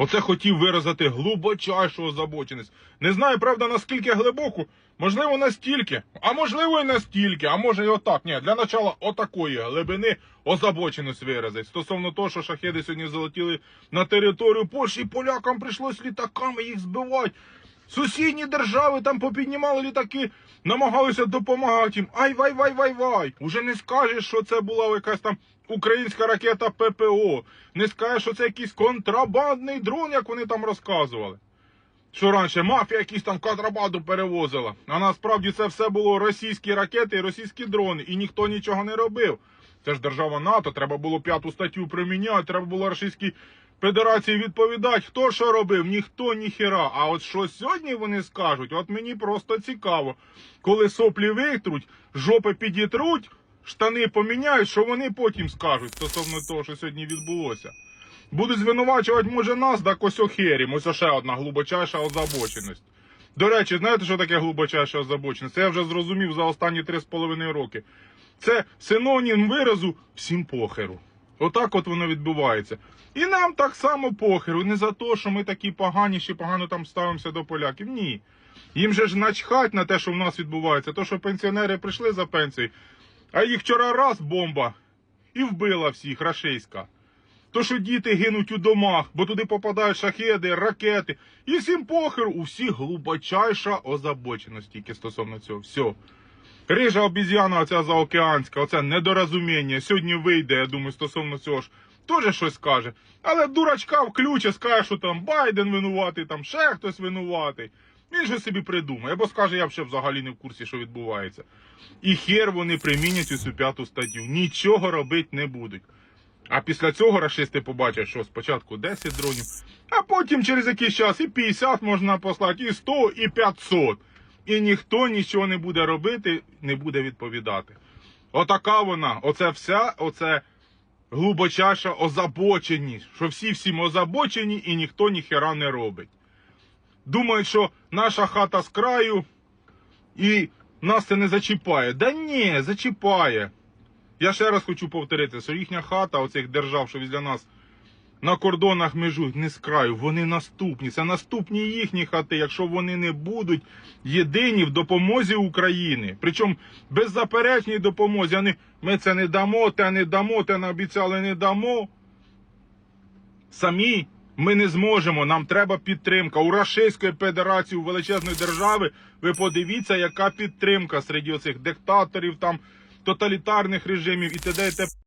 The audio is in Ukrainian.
Оце хотів виразити глибочайшу озабоченість. Не знаю, правда, наскільки глибоку, можливо, настільки, а можливо, і настільки, а може і отак. Ні, для начала отакої глибини озабоченість виразить. Стосовно того, що шахеди сьогодні залетіли на територію Польщі, і полякам прийшлось літаками їх збивати. Сусідні держави там попіднімали літаки, намагалися допомагати їм. Ай вай вай вай вай. Уже не скажеш, що це була якась там українська ракета ППО. Не скажеш, що це якийсь контрабандний дрон, як вони там розказували. Що раніше мафія якісь там контрабанду перевозила. А насправді це все було російські ракети і російські дрони, і ніхто нічого не робив. Це ж держава НАТО, треба було п'яту статтю приміняти, треба було Російській Федерації відповідати, хто що робив, ніхто ніхера. А от що сьогодні вони скажуть, от мені просто цікаво. Коли соплі витруть, жопи підітруть, штани поміняють, що вони потім скажуть стосовно того, що сьогодні відбулося. Будуть звинувачувати, може, нас, косьохерім. Ось ще одна глибочайша озабоченість. До речі, знаєте, що таке глибочайша озабоченість? Це я вже зрозумів за останні 3,5 роки. Це синонім виразу всім похеру. Отак от воно відбувається. І нам так само похеру. Не за те, що ми такі погані, чи погано там ставимося до поляків. Ні. Їм же ж начхать на те, що в нас відбувається. То, що пенсіонери прийшли за пенсією, а їх вчора раз бомба і вбила всіх рашейська. То, що діти гинуть у домах, бо туди попадають шахеди, ракети. І всім похеру, у всіх глибочайша озабоченість тільки стосовно цього. Все. Рижа обіз'яна, оця заокеанська, оце недорозуміння. Сьогодні вийде, я думаю, стосовно цього ж теж щось скаже. Але дурачка включе, скаже, що там Байден винуватий, там ще хтось винуватий. Він же собі придумає, або скаже, я ще взагалі не в курсі, що відбувається. І хер вони примінять цю п'яту статтю. Нічого робити не будуть. А після цього рашисти побачать, що спочатку 10 дронів, а потім через якийсь час і 50 можна послати, і 100, і 500. І ніхто нічого не буде робити, не буде відповідати. Отака вона, оце вся, оце глибочайша озабоченість, що всі всім озабочені і ніхто ніхера не робить. Думають, що наша хата з краю і нас це не зачіпає. Да ні, зачіпає. Я ще раз хочу повторити, що їхня хата оцих держав, що для нас на кордонах межують, не з краю, вони наступні. Це наступні їхні хати, якщо вони не будуть єдині в допомозі України. Причому беззаперечній допомозі. А ми це не дамо, те не дамо, те не обіцяли не дамо. Самі ми не зможемо. Нам треба підтримка. У Рашистської Федерації, у величезної держави. Ви подивіться, яка підтримка серед оцих диктаторів, там тоталітарних режимів і т.д. і т.п.